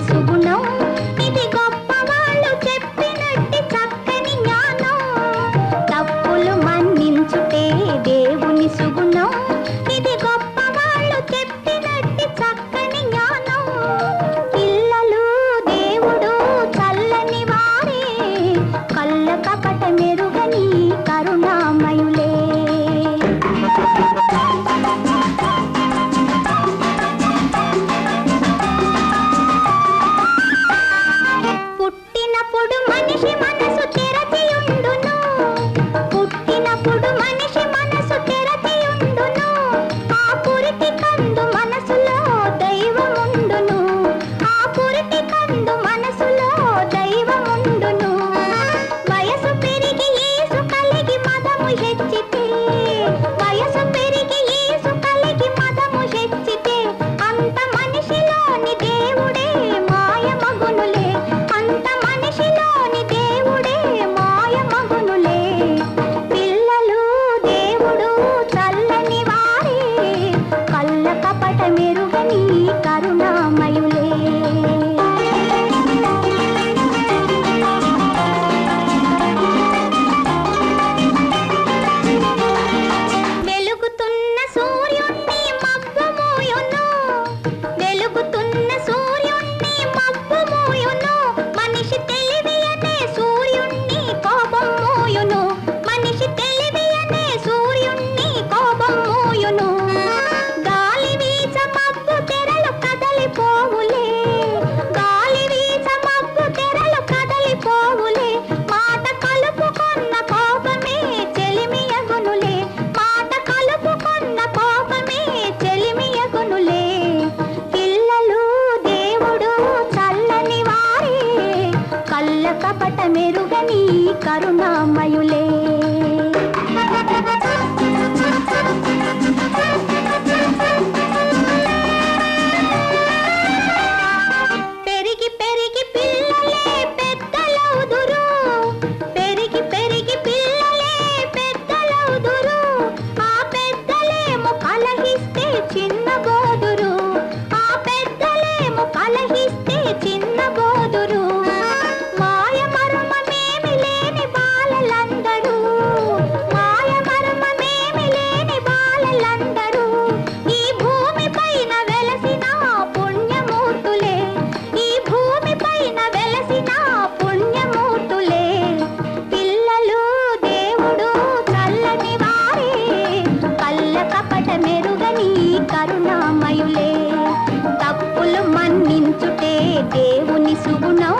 సుగుణం కపట మెరుగని కరుణామయులే. కరుణామయులే తప్పులు మన్నించుటే దేవుని సుగుణం